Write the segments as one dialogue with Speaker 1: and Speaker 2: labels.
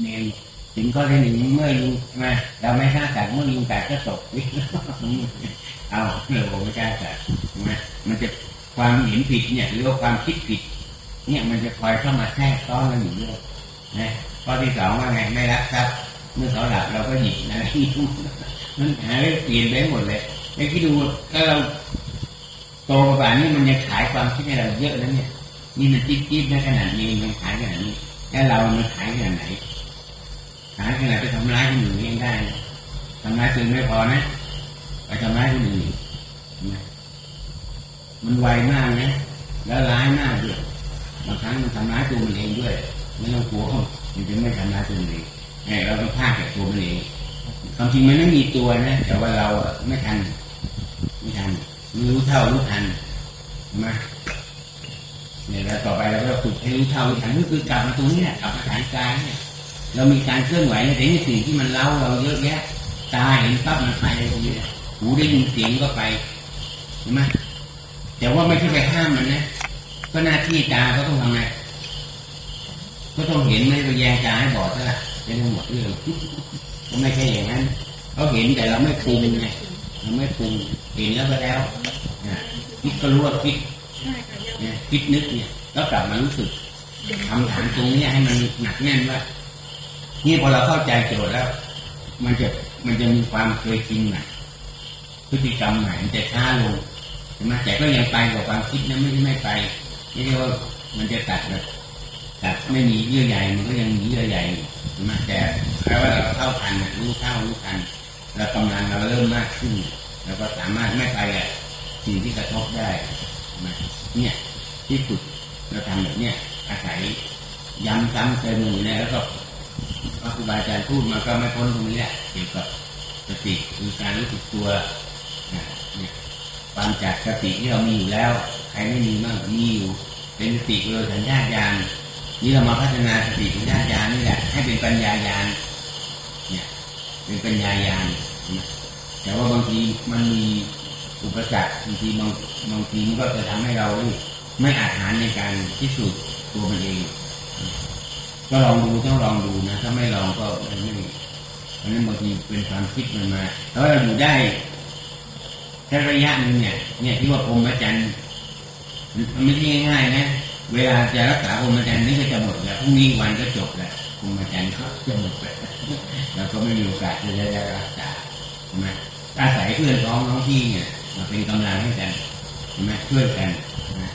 Speaker 1: เนนถึงข้อที่หนึ่งเมื่อยุงมาเราไม่ฆ่าสัตว์เมื่อยุงกัดก็ตกวิเอาเราบอกไม่กล้าสัตว์ใช่ไหมมันจะความเห็นผิดเนี่ยหรือว่าความคิดผิด เนี่ยมันจะคอยเข้ามาแทรกซ้อนกันอยู่ด้วยนะข้อที่สองว่าไงไม่รักทรัพย์เมื่อเขาหลับเราก็หยิบนะมันหาเรื่องเปลี่ยนไปหมดเลยไอ้ที่ดูถ้าเราโตมาป่านนี้มันยังขายความคิดให้เราเยอะแล้วเนี่ยนี่มันจิ๊บจิ๊บในขนาดนี้มันขายขนาดนี้แล้วเรามันขายขนาดไหน ขาขนาดไปทำร้ายคนอื่นเองได้ทำร้ายตัวเองไม่พอนะไปทำร้ายคนอื่นนไหมมันไวมากนะแล้วร้ายมากด้วยบางครั้งมันทำร้ายตัวมันเองด้วยไม่ต้องกลัวเขามันจะไม่ทำร้ายตัวเองเอ้ยเราต้องพลาดจากตัวมันเองความจริงมันไม่มีตัวนะแต่ว่าเราไม่ทันไม่ทันไม่รู้เท่ารู้ทันเห็นไหมเนี่ยแล้วต่อไปเราก็ฝึกให้รู้เท่ารู้ทันก็คือกลับมาตรงนี้กลับมาฐานกายเนี่ย เรามีการเคลื่อนไหวแต่ในสิ่งที่มันเล่าเราเยอะแยะ ตาเห็นปั๊บมันไปตรงนี้หูได้ยินเสียงก็ไปเห็นไหมแต่ว่าไม่ใช่ไปห้ามมันนะก็หน้าที่ตาก็ต้องทำไงก็ต้องเห็นไม่ไปแยงตาให้บอดซะละจะได้หมดเรื่องก็ไม่ใช่อย่างนั้นเขาเห็นแต่เราไม่ปรุงไงเราไม่ปรุงเห็นแล้วก็แล้วนะคิดก็รู้ว่าคิด
Speaker 2: ใช่ค่ะยัง
Speaker 1: เนี่ยคิดนึกเนี่ยแล้วกลับมารู้สึกทำฐานตรงเนี้ยให้มันหนักแน่นว่า นี่พอเราเข้าใจโจทย์แล้ว มันจะมันจะมีความเคยชินใหม่พฤติกรรมใหม่มันจะช้าลงใช่ไหมแต่ก็ยังไปกับความคิดนะไม่ไม่ไปไม่ใช่ว่ามันจะตัดแบบตัดไม่มีเยื่อใยมันก็ยังมีเยื่อใยอยู่ใช่ไหมแต่แปลว่าเราเข้าทันรู้เท่ารู้ทันแล้วกำลังเราเริ่มมากขึ้นเราก็สามารถไม่ไปอะสิ่งที่กระทบได้เนี่ยที่ฝึกเราทำแบบเนี้ยอาศัยย้ำซ้ำเติมอยู่เนี่ยแล้วก็ พระครูบาอาจารย์พูดมาก็ไม่พ้นตรงนี้แหละเกี่ยวกับสติคือการรู้สึกตัวนะเนี่ยความจากสติที่เรามีอยู่แล้ว ใครไม่มีบ้างมีอยู่เป็นสติโดยสัญชาตญาณนี่เรามาพัฒนาสติสัญชาตญาณนี่แหละให้เป็นปัญญาญาณเนี่ยเป็นปัญญาญาณนะแต่ว่าบางทีมันมีอุปสรรคบางทีบางบางทีมันก็จะทำให้เราไม่อาจหารในการพิสูจน์ตัวมันเอง ก็ลองดูต้องลองดูนะ ถ้าไม่ลองก็มันไม่เพราะฉะนั้นบางทีเป็นความคิดมันมาแล้วเราอยู่ได้แค่ระยะนึงเนี่ย เนี่ยที่ว่าพรหมจรรย์มันไม่ใช่ง่ายๆนะเวลาจะรักษาพรหมจรรย์นี่ก็จะหมดแล้วพรุ่งนี้วันก็จบแล้วพรหมจรรย์ก็จะหมดแล้วเราก็ไม่มีโอกาสที่จะได้รักษาใช่ไหมอาศัยเพื่อนพ้องน้องพี่เนี่ยมาเป็นกำลังให้กันใช่ไหมช่วยกันนะ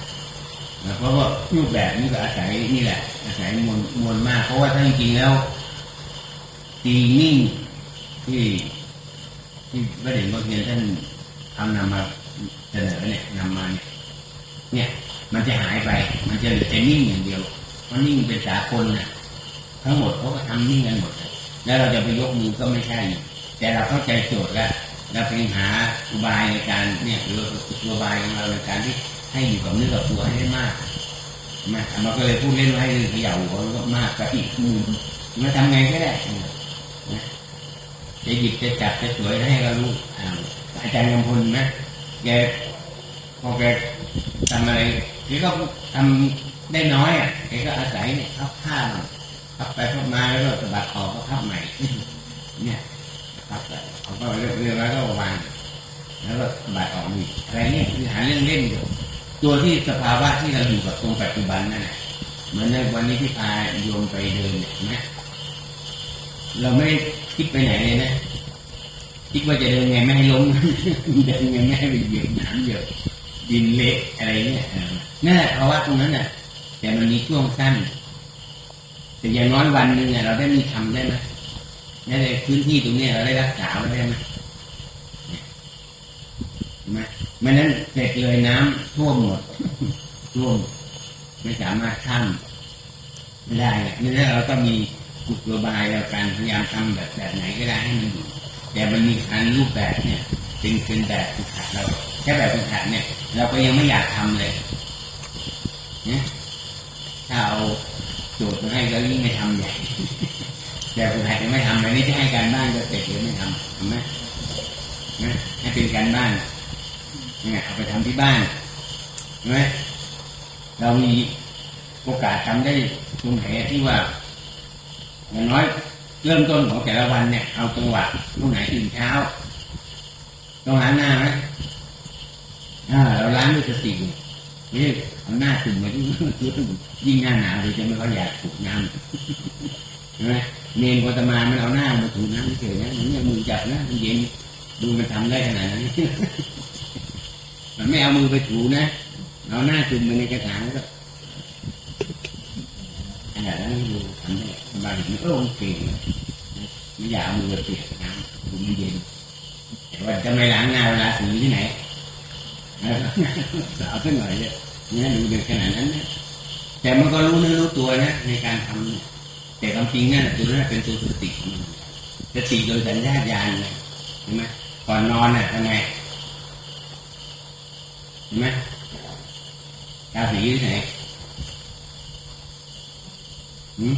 Speaker 1: เพราะว่ารูปแบบนี้ก็อาศัยนี่แหละ อาศัยมวลมวลมาก เพราะว่าถ้าจริงๆแล้วตีนิ่งที่ที่พระเดชพระเพียรท่านทำนำมาเสนอเนี่ยนำมาเนี่ยเนี่ยมันจะหายไป มันจะเหลือแต่นิ่งอย่างเดียวเพราะนิ่งเป็นสากลน่ะทั้งหมดเขาก็ทำนิ่งกันหมดแล้วเราจะไปยกมือก็ไม่ใช่ แต่เราเข้าใจโจทย์แล้วเราไปหาอุบายในการเนี่ยหรืออุบายของเราในการที่ ให้อยู่กับเนื้อกับตัวให้ได้มากมามันก็เลยพูดเล่นให้เขย่าหัวมากกับอีกมือมาทำไงก็ได้นะจะหยิบจะจับจะสวยให้เรารู้อาจารย์กำพลนะแกพอแกทำอะไรแกก็ทำได้น้อยอะแกก็อาศัยเนี่ยพับผ้ามันพับไปพับมาแล้วก็สะบัดออกก็พับใหม่ เนี่ยพับไปเขาก็เรื่องเรื่องแล้วก็วางแล้วก็สะบัดออกอีกอะไรเนี่ยคือหาเรื่องเล่นอยู่ ตัวที่สภาวะที่เราอยู่กับตรงปัจจุบันนั่นแหละเหมือนในวันนี้ที่พาโยมไปเดินเนี่ยนไหมเราไม่คิดไปไหนเลยนะคิดว่าจะเดินไงไม่ให้ล้มเดินไงไม่ให้ไปเหยียบน้ำเหยียบดินเละอะไรเนี่ยนั่นแหละภาวะตรงนั้นน่ะ แต่มันมีช่วงสั้นแต่อย่างน้อยวันหนึ่งเนี่ยเราได้มีทำได้ไหมในพื้นที่ตรงนี้เราได้รักษาไว้ได้ไหมใช่ไหม ไม่นั้นเสร็จเลยน้ำท่วมหมดท่วมไม่สามารถข้ามได้นี่ยนี่ถ้าเราก็มีกุศโลบายแล้วการพยายามทำแบบแบบไหนก็ได้ให้มันอยู่แต่มันมีการรูปแบบเนี่ยเป็นเป็นแบบฝึกหัดเราแค่แบบฝึกหัดเนี่ย เราก็ยังไม่อยากทำเลยเนี่ยถ้าเอาโจทย์มาให้ก็ยิ่งไม่ทำใหญ่แต่ฝึกหัดยังไม่ทำเลยนี่จะให้การบ้านก็เสร็จหรือไม่ทำเห็นไหมนะให้เป็นการบ้าน เนี่ยเอาไปทำที่บ้านใช่ไหมเรามีโอกาสทำได้ตรงไหนที่ว่าอย่างน้อยเริ่มต้นของแต่ละวันเนี่ย เอาจังหวะตรงไหนตื่นเช้าต้องล้างหน้าไหมอ่าเราล้างด้วยสตินี่เอาหน้าตึงมาที่ยิ่งหน้าหนาวเลยจะไม่ค่อยอยากถูกน้ำใช่ไหมเนนโกตมามันเอาหน้ามาถูน้ำเฉยนะมันยังมือจับนะมันเย็นดูมันทำได้ขนาดนั้น มันไม่เอามือไปถูนะเอาหน้าจุ่มไปในกระถางก็ขนาดนั้นดูทำได้บายมันก็โอเคไม่อยากเอามือเปียกน้ำดูมันเย็นแต่ว่าจะไม่ล้างหน้าเวลาสีที่ไหนเออเอาสักหน่อยเนี่ยนี่ดูเด็กขนาดนั้นนะแต่มันก็รู้เนื้อรู้ตัวนะในการทำเนี่ยแต่ความจริงนั่นตัวนั้นเป็นตัวสติสติโดยสัญชาญาณเลยเห็นไหมก่อนนอนน่ะทำไง เห็นไหมทาสีที่ไหนหืม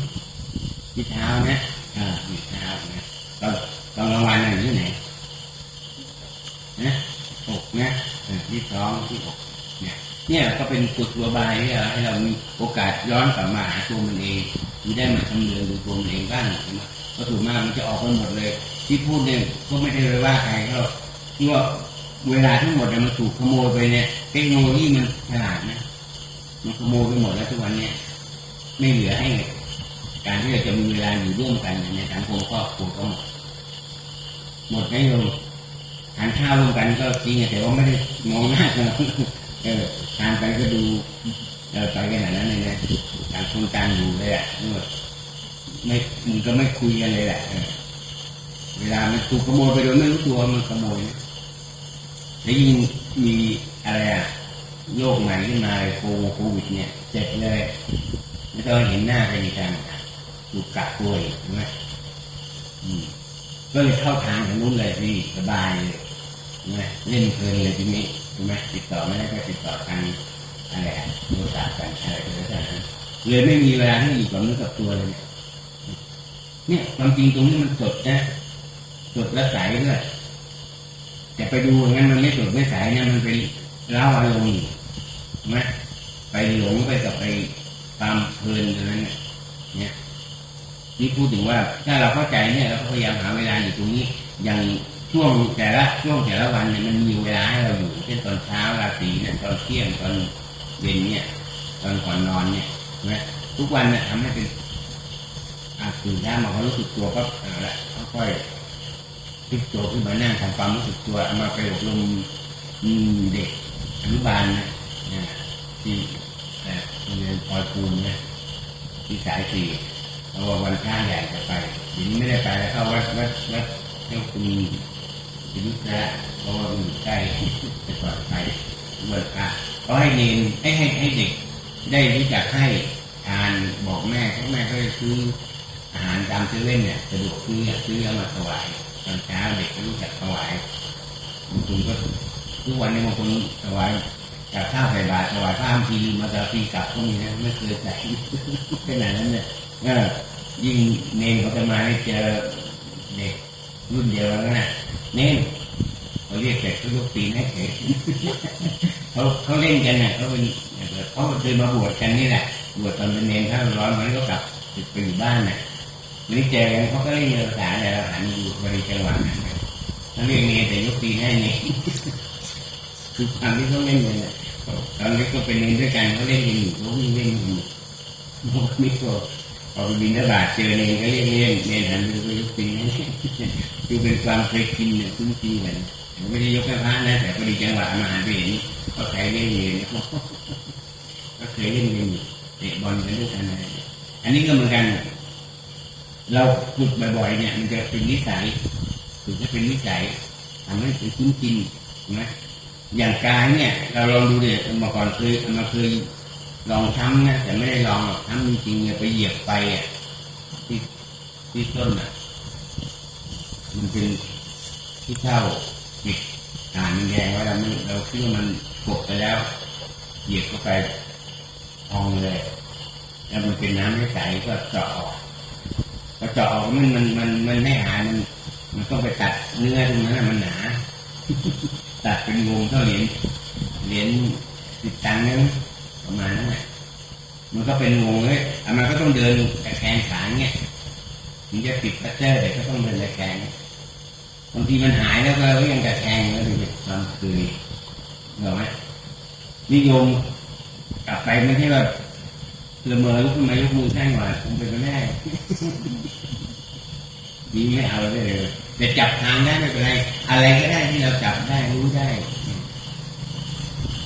Speaker 1: ที่เท้านะอ่าที่เท้านะตอนตอนกลางวันน่ะอยู่ที่ไหนนะอกนะอ่าที่ท้องที่อกเนี่ยเนี่ยก็เป็นกุศโลบายที่เราให้เรามีโอกาสย้อนกลับมาหาตัวมันเองมีได้มาทำเนินดูตัวมันเองบ้างใช่ไหมก็ถูกมากมันจะออกไปหมดเลย ที่พูดเนี่ยก็ไม่ได้เลยว่าใครก็ที่ว่า เวลาทั้งหมดมันถูกขโมยไปเนี่ยเทคโนโลยีมันฉลาดนะมันขโมยไปหมดแล้วทุกวันเนี้ยไม่เหลือให้ การที่เราจะมีเวลาอยู่ร่วมกันในสังคมครอบครัวก็หมดหมดไม่ลงทานข้าวร่วมกันก็จริงแต่ว่าไม่ได้มองหน้ากันหรอกเออทานไปก็ดูเออไปขนาดนั้นเลยนะต่างคนต่างอยู่เลยอะไม่มันก็ไม่คุยกันเลยแหละเออเวลามันถูกขโมยไปโดยไม่รู้ตัวมันขโมยนะ แล้วยิ่งมีอะไรอะโยกใหม่ขึ้นมาเลยโควิดเนี่ยเสร็จเลยไม่ต้องเห็นหน้ากันอีกการถูกกักตัวอีกใช่ไหมก็เลยเข้าทางทางนู้นเลยพี่สบายเลยใช่ไหมเล่นเพลินเลยทีนี้ใช่ไหมติดต่อไม่ได้ก็ติดต่อทางอะไรโทรศัพท์กันอะไรก็แล้วแต่เลยไม่มีเวลาให้อีกกับนึกกับตัวเลยเนี่ยเนี่ยความจริงตรงนี้มันสดนะสดและใสด้วย แต่ไปดูอย่างนั้นมันไม่สดไม่ใสเนี่ยมันเป็นเล่าอารมณ์ใช่ไหมไปหลงไปกับไปตามเพลินตรงนั้นเนี่ยเนี่ยนี่พูดถึงว่าถ้าเราเข้าใจเนี่ยเราก็พยายามหาเวลาอยู่ตรงนี้ อย่างช่วงแต่ละช่วงแต่ละวันเนี่ยมันมีเวลาให้เราอยู่เช่นตอนเช้าราตรีเนี่ยตอนเที่ยงตอนเย็นเนี่ย ตอนก่อนนอนเนี่ยใช่ไหมทุกวันเนี่ยทำให้เป็นอาตื่นได้มาเขารู้สึกตัวก็เอาละค่อยๆ พลิกตัวขึ้นมานั่งทำความรู้สึกตัวเอามาไปอบรมอืมเด็กอนุบาลนะนะที่เอ่อโรงเรียนปอยภูมินะที่สายสี่เพราว่าวันข้างใหญ่จะไปทีนี้ไม่ได้ไปแล้วเข้าวัดวัดวัดเจ้าคุณพิรุธนะเพราะว่าอยู่ใกล้จะปลอดภัยเบิกอะก็ให้เนนให้ให้ให้เด็ก ได้รู้จักให้ทานบอกแม่เพราะแม่ก็จะซื้ออาหารตามเซเว่นเนี่ยสะดวกซื้อซื้อเอามาถวาย ตอนเช้าเด็กก็รู้จักถวายบางคนก็ทุกวันนี้บางคนถวายจากข้าวใส่บาตรถวายข้ามทีมาจะปีกลับก็มีนะไม่เคยใส่ขนาดนั้นเนี่ยเออยิ่งเนนเขาจะมาได้เจอเด็กรุ่นเดียวกันนะเนนเขาเรียกเสร็จเขายกตีนให้เข็เขาเขาเล่นกันเนี่ยเขาเป็นเขาเคยมาบวชกันนี่แหละบวชตอนเป็นเนนถ้าร้อนมันก็กลับไปอยู่บ้านเนี่ยะนี่เจอกันเขาก็เล่นภาษาอะไรเราหันอยู่บริจังหวะนั้นเขาเรียกเนนแต่ยกตีให้เนคือตามที่เขาเล่นกันเนี่ยตอนนี้ก็เป็นเล่นด้วยกันเขาเล่นกันอยู่เขาวิ่งเล่นอยู่พวกนี้ก็พอไปบินทบาทเจอเนนก็เรียกเล่นเนนหันไปก็ยกตีนให้คือเป็นความเคยกินเนี่ยคุ้นชินกันไม่ได้ยกแค่พระนะแต่พอดีจังหวะมาหันไปเห็นก็ใครเล่นเนนก็เคยเล่นกันอยู่เตะบอลกันด้วยกันอะไรอันนี้ก็เหมือนกัน เราฝึกบ่อยๆเนี่ย มันจะเป็นนิสัยฝึกให้เป็นนิสัยทำให้เป็นคุ้นชินนะอย่างกายเนี่ย เราลองดูเด็กเมื่อก่อนเคยมาเคยลองทำนะแต่ไม่ได้ลองหรอกทำจริงๆเนี่ยไปเหยียบไปอะที่ที่ต้นอะ มันเป็นที่เท่าปิดฐานมันแดงไว้เราไม่เราคิดว่ามันกดไปแล้ว เหยียบเข้าไปพองเลย แล้วมันเป็นน้ำใสก็เจาะออก จาะมันมันมันมันไม่หาย มันมันต้องไปตัดเนื้อตรงนั้นมันหนา ตัดเป็นวงเท่าเหรียญเหรียญสิบตังค์นึงประมาณนั้นแหละมันก็เป็นวงเลยอะมันก็ต้องเดินแต่แขนขาเนี่ยถึงจะติดพัตเตอร์แต่ก็ต้องเดินตะแคงบางทีมันหายแล้วก็ยังตะแคงแล้วดูดิตอนคืนเหรอไหมนิยมกลับไปไม่ใช่ว่า ละเมอลุกขึ้นมายกมือแท่งว่าคงเป็นไปไม่ได้ดีไม่เอาเลยแต่จับทางได้ไม่เป็นไร อะไรก็ได้ที่เราจับได้รู้ได้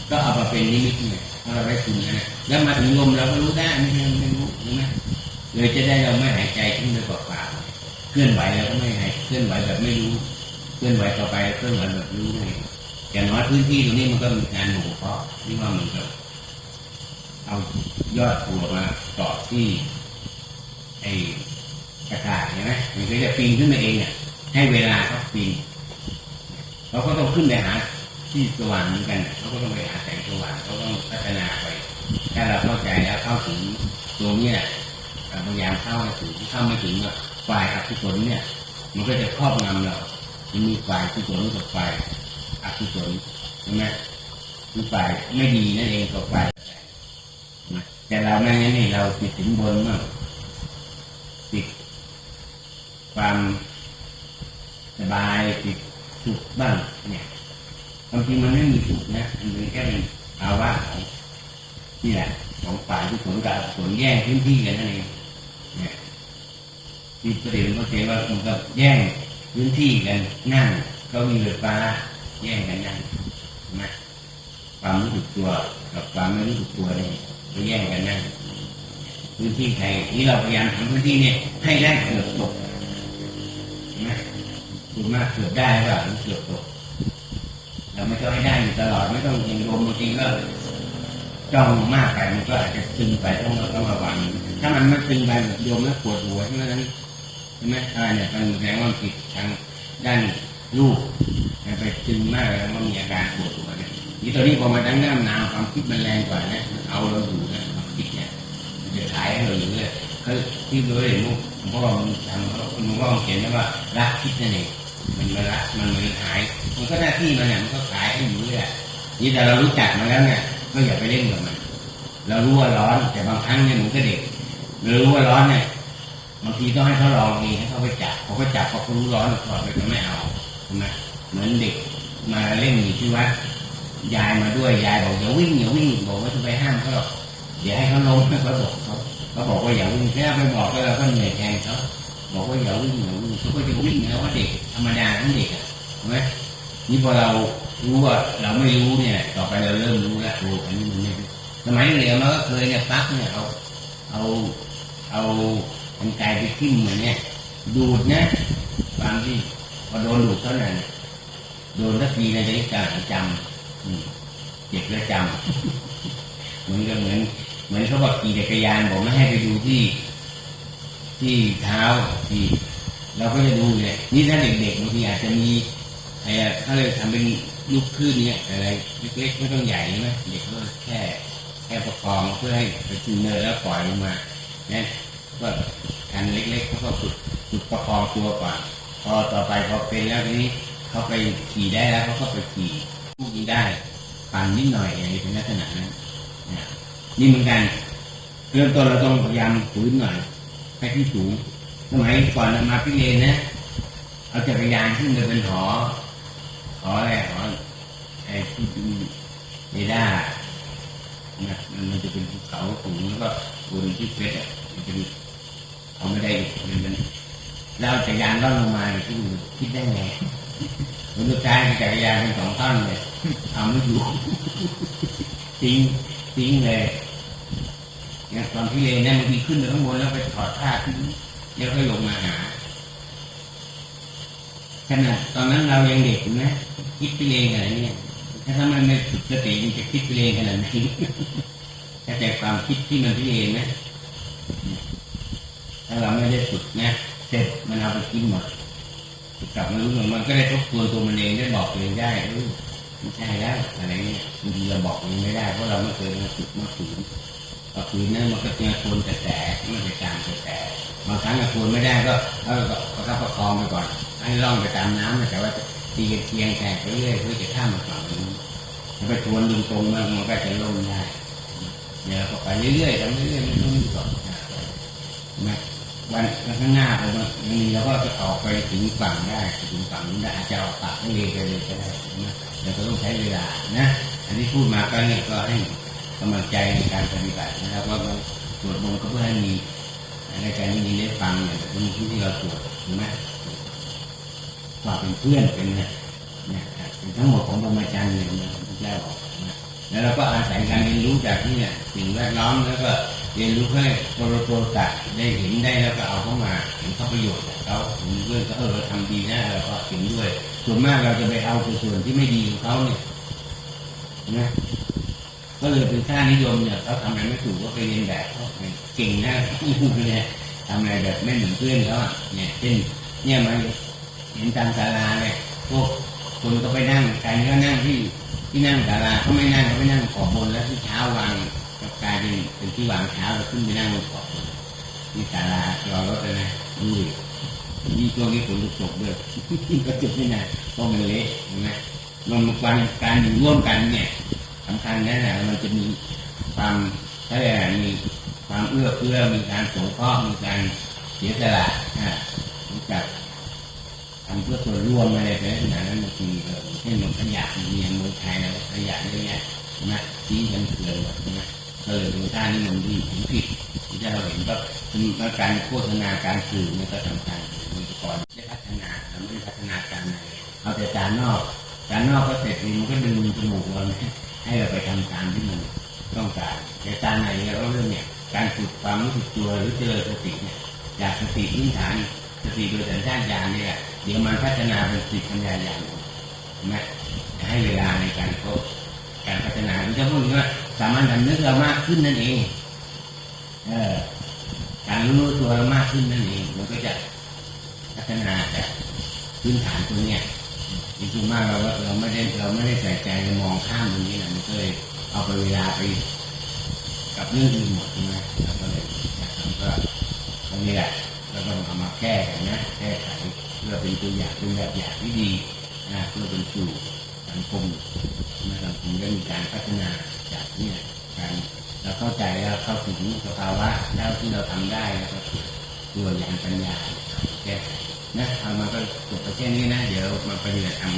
Speaker 1: ก็เอามาเป็นนิมิตเนี่ยเพราะเราได้คุณนะแล้วมาถึงลมเราก็รู้ได้ไม่ใช่ไม่รู้ใช่ไหมเลยจะได้เราไม่หายใจขึ้นไปเปล่าๆเคลื่อนไหวเราก็ไม่หายเคลื่อนไหวแบบไม่รู้ เคลื่อนไหวต่อไปเคลื่อนไหวแบบรู้ไงอย่างน้อยพื้นที่ตรงนี้มันก็มีการหนูเพราะที่ว่ามันก็ เอายอดตัวมาเกาะที่ไอ้กระดาษใช่ไหมมันก็จะปีนขึ้นมาเองเนี่ยให้เวลาเขาปีนเราก็ต้องขึ้นไปหาที่สว่างเหมือนกันเขาก็ต้องไปหาแสงสว่างเขาต้องพัฒนาไป ถ้าเราเข้าใจแล้วเข้าถึงตัวเนี้ยพยายามเข้าให้ถึงเข้าไม่ถึงอะฝ่ายอกุศลเนี่ย มันก็จะครอบงำเรามันมีฝ่ายกุศลกับฝ่ายอกุศลใช่ไหมมีฝ่ายไม่ดีนั่นเองกับฝ่าย นะแต่เราไม่นนี่เราติดถึงบนมั่งติดความสบายติดสุขบ้างเนี่ยความจริงมันไม่มีสุขนะมันเป็นแค่เป็นภาวะของนี่แหละของฝ่ายที่ผลกับผลแย่งพื้นที่กันนั่นเองเนี่ยที่ประเด็นก็เห็นว่ามันก็แย่งพื้นที่กันนั่งก็มีเรือฟ้าแย่งกันนั่งใช่ไหมความรู้สึกตัวกับความไม่รู้สึกตัวเนี่ ยก็แย่งกันนั่งพื้นที่ใครนี่เราพยายามทำพื้นที่เนี่ยให้ได้เกือบตกใช่ไหมดูมากเกือบได้ว่ามันเกือบตกเราไม่ต้องให้ได้อยู่ตลอดไม่ต้องยิงลมบางทีก็จ้องมากไปมันก็อาจจะตึงไปต้องต้องระวัง ถ้ามันไม่ตึงไปแบบโยมแล้วปวดหัวใช่ไหมนั้นใช่ไหมอ่เนี่ยมันแสดงว่าผิดทางด้านลูกไปตึงมากแล้วมันมีอาการปวดหัว นี่ตอนนี้พอมาตั้งน้ำนาวความคิดมันแรงกว่านะมันเอาเราอยู่นะความคิดเนี่ยมันจะขายให้เราอยู่เลยเขาที่รู้เห็นลูกผมก็มันทำเขาคุณก็เขียนว่ารักคิดนั่นเองมันมาละมันมันหาย มันก็หน้าที่มันเนี่ยมันก็ขายให้อยู่เรื่อยนี่แต่เรารู้จักมันแล้วเนี่ยก็อย่าไปเล่นกับมัน เรารู้ว่าร้อนแต่บางครั้งเนี่ยหนูก็เด็กเรารู้ว่าร้อนเนี่ยบางทีต้องให้เขาลองเองให้เขาไปจับเขาก็จับพอเขารู้ร้อนถอดไปก็ไม่เอาใช่ไหมเหมือนเด็กมาเล่นอยู่ที่วัด ยายมาด้วยยายบอกอย่าวิ่งอย่าวิ่งบอกว่าจะไปห้ามเขาหรอกเดี๋ยวให้เขาล้มให้เขาบอกเขาเขาบอกว่าอย่าวิ่งแค่ไปบอกก็เราก็เหนื่อยแทนเขาบอกว่าอย่าวิ่งอย่าวิ่งเขาก็จะวิ่งนะว่าเด็กธรรมดาทั้งเด็กอะใช่ไหมนี่พอเรารู้ว่าเราไม่รู้เนี่ย ต่อไปเราเริ่มรู้แล้วโอ้อันนี้มันไม่รู้สมัยเรียนเราก็เคยเนี่ยปั๊กเนี่ยเอาเอาเอาทำไกไปทิ่มเหมือนเนี่ยดูดนะบางที่พอโดนดูดเท่านั้นโดนทักทีในใจการจำ เจ็บแล้วจำเหมือนกับเหมือน เหมือนเขาบอกขี่จักรยานบอกไม่ให้ไปดูที่ ที่เท้าที่เราก็จะดูเนี่ยนี่ถ้าเด็กๆบางทีอาจจะมีอะไรเขาเลยทำเป็นลูกคลื่นเนี่ยอะไรเล็กๆไม่ต้องใหญ่ใช่ไหมเด็กก็แค่แค่ประคองเพื่อให้ไปถึงเนินแล้วปล่อยลงมาเนี่ยก็อันเล็กๆเขาก็ฝึกฝึกประคองตัวก่อนพอต่อไปพอเป็นแล้วทีนี้เขาไปขี่ได้แล้วเขาก็ไปขี่ ผู้ยิงได้ปั่นนิดหน่อยอย่างนี้เป็นลักษณะนั้นนี่เหมือนกัน เริ่มต้นเราต้องพยายามฝืนหน่อยให้ที่สูงสมัยก่อนมาพิเรนนะเอาจักรยานขึ้นไปเป็นหอหออะไรหอไอ้ที่เป็นเรดาร์นะมันมันจะเป็นภูเขาสูงแล้วก็บนที่เพชรอะมันจะมีเอาไม่ได้มันมันแล้วจักรยานล่อนลงมาเนี่ยคิดดูคิดได้ไง มันสุดท้ายจักรยานเป็นสองท่อนเลยเอาไม่อยู่ทิ้งทิ้งเลยเนี่ยตอนที่เรียนเนี่ยบางทีขึ้นไปข้างบนแล้วไปถอดผ้าทิ้งแล้วก็ลงมาหาขนาดตอนนั้นเรายังเด็กนะคิดไปเองอะไรเนี่ยถ้ามันไม่ฝึกสติมันจะคิดไปเองขนาดนี้ถ้าแต่ความคิดที่มันพิเรนนะถ้าเราไม่ได้ฝึกนะเสร็จมันเอาไปกินหมด กลับมารู้มันก็ได้ทบทวนตัวมันเองได้บอกตัวเองได้ไม่ใช่แล้วอะไรเนี่ยบางทีเราบอกตัวเองไม่ได้เพราะเราไม่เคยมาฝึกมาฝืนก็คือนั่นมันก็เจอโคนแต่แต่ไม่ไปตามแต่แต่บางครั้งก็โคนไม่ได้ก็เออก็ประคับประคองไปก่อนให้ล่องไปตามน้ำแต่ว่าตีกันเทียงแตกไปเรื่อยเพื่อจะข้ามมาฝั่งนู้นถ้าไปทวนดึงตรงมันมันก็จะล่มได้เนี่ยเราก็ไปเรื่อยๆทำเรื่อยๆไม่ต้องก่อนนะบ วันข้างหน้าผมว่ายังมีเราก็จะออกไปถึงฝั่งได้ถึงฝั่งนู้นได้อาจจะออกปากทะเลไปเลยก็ได้นะแต่ก็ต้องใช้เวลานะ อันนี้พูดมาก็เนี่ยก็ให้กำลังใจในการปฏิบัตินะครับว่าเราสวดมนต์ก็เพื่อให้มีในการได้ยินได้ฟังเนี่ยแต่ที่ที่เราสวดถูกไหมฝากเป็นเพื่อนเป็นเนี่ยเนี่ยเป็นทั้งหมดของธรรมจารย์เนี่ยนะพระเจ้าบอกนะแล้วเราก็อาศัยการเรียนรู้จากที่เนี่ยสิ่งแวดล้อมแล้วก็ เรียนรู้ให้โปรโปรตัดได้เห็นได้แล้วก็เอาเข้ามาเห็นเขาประโยชน์เขาเห็นเพื่อนก็เออเราทำดีนะเราก็เห็นด้วย ส่วนมากเราจะไปเอาส่วนที่ไม่ดีของเขาเนี่ยนะก็เลยเป็นค่านิยมเนี่ยเขาทำอะไรไม่ถูกก็ไปเรียนแบบเขาเก่งนะเนี่ยทำอะไรแบบไม่เหมือนเพื่อนเขาเนี่ยเช่นเนี่ยมันเห็นตามศาลาเนี่ยพวกคนก็ไปนั่งใครก็นั่งที่ที่นั่งศาลาเขาไม่นั่งเขาไปนั่งขอบบนแล้วที่เท้าวาง กลายเป็นเป็นที่วางเท้าแล้วขึ้นไปนั่งบนขอบบนนี่ศาลารอรถเลยนะดูดินี่ช่วงนี้ฝนตกด้วยก็จุดไม่นานเพราะมันเละเห็นไหมลงการการอยู่ร่วมกันเนี่ยสำคัญแน่ๆมันจะมีความถ้าอย่างมีความเอื้อเฟื้อมีการสงเคราะห์มีการเสียสละอ่ารู้จักทำเพื่อส่วนรวมอะไรไปขนาดนั้นบางทีเออเช่นลงขยะเมีย่างเมืองไทยเราขยะเยอะแยะใช่ไหมทิ้งกันเกลื่อนหมดใช่ ไหมเออดูท่านี่มันดีผมผิดที่เราเห็นก็เป็นการโฆษณาการสื่อเนี่ยก็สำคัญมีก่อนได้พัฒนาเราไม่ได้พัฒนาการในเอาแต่จานนอกจานนอกก็เสร็จมันก็ดึงจมูกเราเนี่ยให้เราไปทำตามที่มันต้องการแต่จานในเนี่ยเราเรื่องเนี่ยการฝึกความรู้สึกตัวหรือเจริญสติเนี่ยจากสติพื้นฐานสติโดยสัญชาตญาณเนี่ยแหละเดี๋ยวมันพัฒนาเป็นสติปัญญาญาณนไหมจะให้เวลาในการเขาการพัฒนาที่จะพูดว่า สามารถทำนึกเรามากขึ้นนั่นเอง เออการรู้ตัวเรามากขึ้นนั่นเอง มันก็จะพัฒนาจากพื้นฐานตรงเนี้ยจริงๆมากเราว่าเราไม่ได้เราไม่ได้ใส่ใจเรามองข้ามตรงนี้นะมันก็เลยเอาไปเวลาไปกับเรื่องอื่นหมดใช่ไหมเราก็เลยอยากทำก็ตรงนี้แหละเราต้องเอามาแก้กันนะแก้ไขเพื่อเป็นตัวอย่างเป็นแบบอย่างที่ดีนะเพื่อเป็นสู่ สังคมนะสังคมได้มีการพัฒนาจากเนี่ยการเราเข้าใจแล้วเข้าถึงสภาวะแล้วที่เราทำได้แล้วก็ตัวอย่างปัญญาแก้ไขนะเอามาก็จบไปแค่นี้นะ เดี๋ยวมาปฏิบัติธรรม